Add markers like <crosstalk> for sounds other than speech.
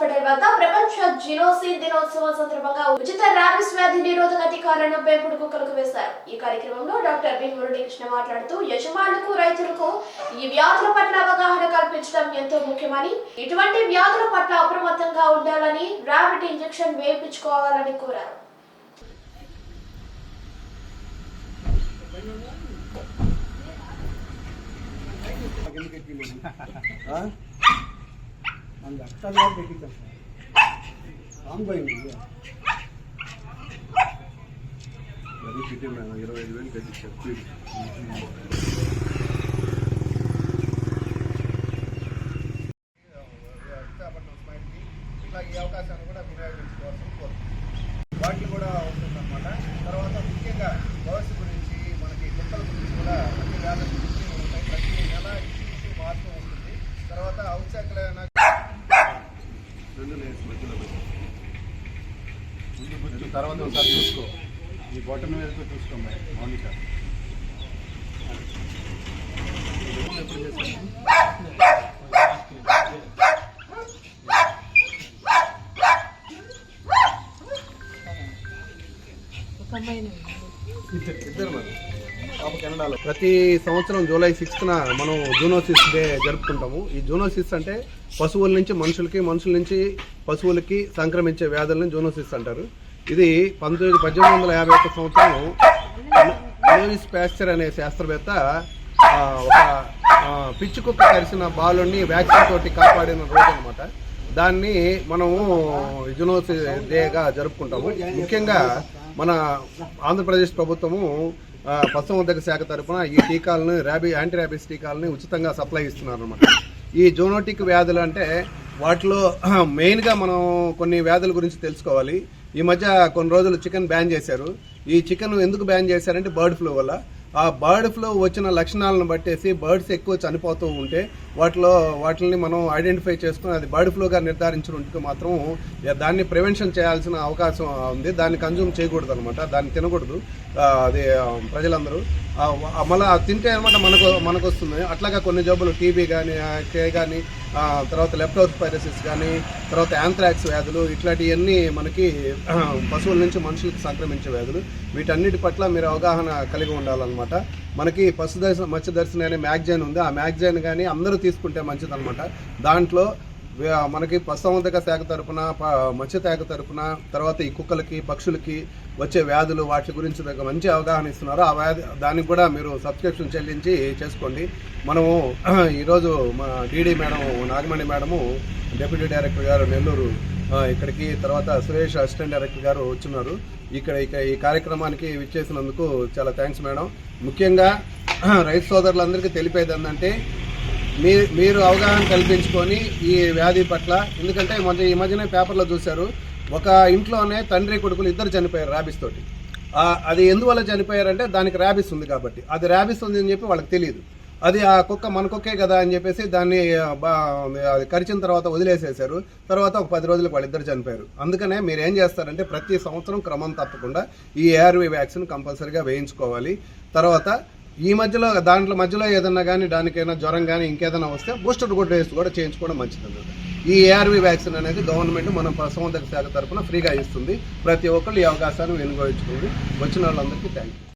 Hospital వద్ద ప్రపంచ జినోసిన్ దినోత్సవం సందర్భంగా ఉచిత రాబిస్ వ్యాధి నిరోధక టీకాలను పెంపుడు కుక్కలకు వేశారు ఈ కార్యక్రమంలో డాక్టర్ బి మురళీకృష్ణ మాట్లాడుతూ యజమానులకు రైతులకు ఈ వ్యాధుల పట్ల అవగాహన కల్పించడం ఎంతో ముఖ్యమని ఇటువంటి వ్యాధుల పట్ల అప్రమత్తంగా ఉండాలని రాబిట్ ఇంజెక్షన్ వేయించుకోవాలని కోరారు <laughs> Huh? அந்த அத்தனை பேசிட்டேன் రాంబాయి అది సిటీ మేడం. ఇరవై ఐదు వేలు కట్టి చెప్పి ఈ అవకాశాన్ని కూడా వినియోగించుకోవాల్సిన కోరుతుంది వాటిని కూడా అవుతుందన్నమాట తర్వాత ముఖ్యంగా ముందు తర్వాత ఒకసారి చూసుకో ఈ బొట్టన మీద చూసుకో మరి మౌనిక ఎప్పుడు చేశాను ఇద్దరు మరి. కెనడాలో. ప్రతి సంవత్సరం జూలై సిక్స్త్న మనం జూనోసిస్ డే జరుపుకుంటాము. ఈ జూనోసిస్ అంటే పశువుల నుంచి మనుషులకి మనుషుల నుంచి పశువులకి సంక్రమించే వ్యాధులను జూనోసిస్ అంటారు. ఇది పంతొమ్మిది పద్దెనిమిది వందల యాభై ఒక్క సంవత్సరం లూయిస్ ప్యాస్చర్ అనే శాస్త్రవేత్త ఒక పిచ్చి కుక్క కరిసిన బాలుని వ్యాక్సిన్ తోటి కాపాడిన రోజు అనమాట దాన్ని మనము జునోసి డేగా జరుపుకుంటాము. ముఖ్యంగా మన ఆంధ్రప్రదేశ్ ప్రభుత్వము పశుసంవర్ధక శాఖ తరఫున ఈ టీకాలను ర్యాబీ యాంటీ ర్యాబీస్ టీకాలని ఉచితంగా సప్లై ఇస్తున్నారు అనమాట ఈ జోనోటిక్ వ్యాధులు అంటే వాటిలో <clears throat> మెయిన్గా మనం కొన్ని వ్యాధుల గురించి తెలుసుకోవాలి. ఈ మధ్య కొన్ని రోజులు చికెన్ బ్యాన్ చేశారు. ఈ చికెన్ ఎందుకు బ్యాన్ చేశారంటే బర్డ్ ఫ్లూ వల్ల. ఆ బర్డ్ ఫ్లూ వచ్చిన లక్షణాలను బట్టేసి బర్డ్స్ ఎక్కువ చనిపోతూ ఉంటే వాటిలో వాటిని మనం ఐడెంటిఫై చేసుకుని అది బర్డ్ ఫ్లూగా నిర్ధారించుకుంటే మాత్రం దాన్ని ప్రివెన్షన్ చేయాల్సిన అవకాశం ఉంది. దాన్ని కన్జ్యూమ్ చేయకూడదు అనమాట దాన్ని తినకూడదు. అది ప్రజలందరూ. మళ్ళీ తింటే అనమాట మనకు మనకు వస్తుంది అట్లాగా కొన్ని జబ్బులు టీబీ కానీ కే కానీ తర్వాత లెప్టోస్పైరసిస్ కానీ తర్వాత యాంథ్రాక్స్ వ్యాధులు ఇట్లాంటివన్నీ మనకి పశువుల నుంచి మనుషులకు సంక్రమించే వ్యాధులు. వీటన్నిటి పట్ల మీరు అవగాహన కలిగి ఉండాలన్నమాట. మనకి పశుదర్శన మత్స్యదర్శిని అనే మ్యాగజైన్ ఉంది. ఆ మ్యాగజైన్ కానీ అందరూ తీసుకుంటే మంచిదన్నమాట. దాంట్లో మనకి పశుసంవర్ధక శాఖ తరపున మత్స్య శాఖ తరపున తర్వాత ఈ కుక్కలకి పక్షులకి వచ్చే వ్యాధులు వాటి గురించి మంచి అవగాహన ఇస్తున్నారు. ఆ వ్యాధి దానికి కూడా మీరు సబ్స్క్రిప్షన్ చెల్లించి చేసుకోండి. మనము <clears throat> ఈరోజు మా DD madam Nagamani madam deputy director గారు నెల్లూరు ఇక్కడికి తర్వాత సురేష్ అసిస్టెంట్ డైరెక్టర్ గారు వచ్చినారు. ఇక్కడ ఇక ఈ కార్యక్రమానికి విచ్చేసినందుకు చాలా థ్యాంక్స్ మేడం. ముఖ్యంగా <clears throat> రైతు సోదరులందరికీ తెలిపేది ఏంటంటే మీ మీరు అవగాహన కల్పించుకొని ఈ వ్యాధి పట్ల ఎందుకంటే మొన్న ఈ మధ్యనే పేపర్లో చూశారు ఒక ఇంట్లోనే తండ్రి కొడుకులు ఇద్దరు చనిపోయారు ర్యాబిస్ తోటి. అది ఎందువల్ల చనిపోయారంటే దానికి ర్యాబిస్ ఉంది కాబట్టి. అది ర్యాబిస్ ఉంది అని చెప్పి వాళ్ళకి తెలియదు అది ఆ కుక్క మన కుక్కే కదా అని చెప్పేసి దాన్ని బా అది కరిచిన తర్వాత వదిలేసేశారు. తర్వాత ఒక పది రోజులకు వాళ్ళిద్దరు చనిపోయారు. అందుకనే మీరు ఏం చేస్తారంటే ప్రతి సంవత్సరం క్రమం తప్పకుండా ఈ ఏఆర్వి వ్యాక్సిన్ కంపల్సరీగా వేయించుకోవాలి. తర్వాత ఈ మధ్యలో దాంట్లో మధ్యలో ఏదన్నా కానీ దానికైనా జ్వరం కానీ ఇంకేదైనా వస్తే బూస్టర్ కూడా వేసి కూడా చేయించుకోవడం మంచిది. ఈ ఏఆర్వి వ్యాక్సిన్ అనేది గవర్నమెంట్ మన సంవర్ధక శాఖ తరఫున ఫ్రీగా ఇస్తుంది. ప్రతి ఒక్కళ్ళు ఈ అవకాశాన్ని వినియోగించుకోండి వచ్చిన వాళ్ళందరికీ థ్యాంక్ యూ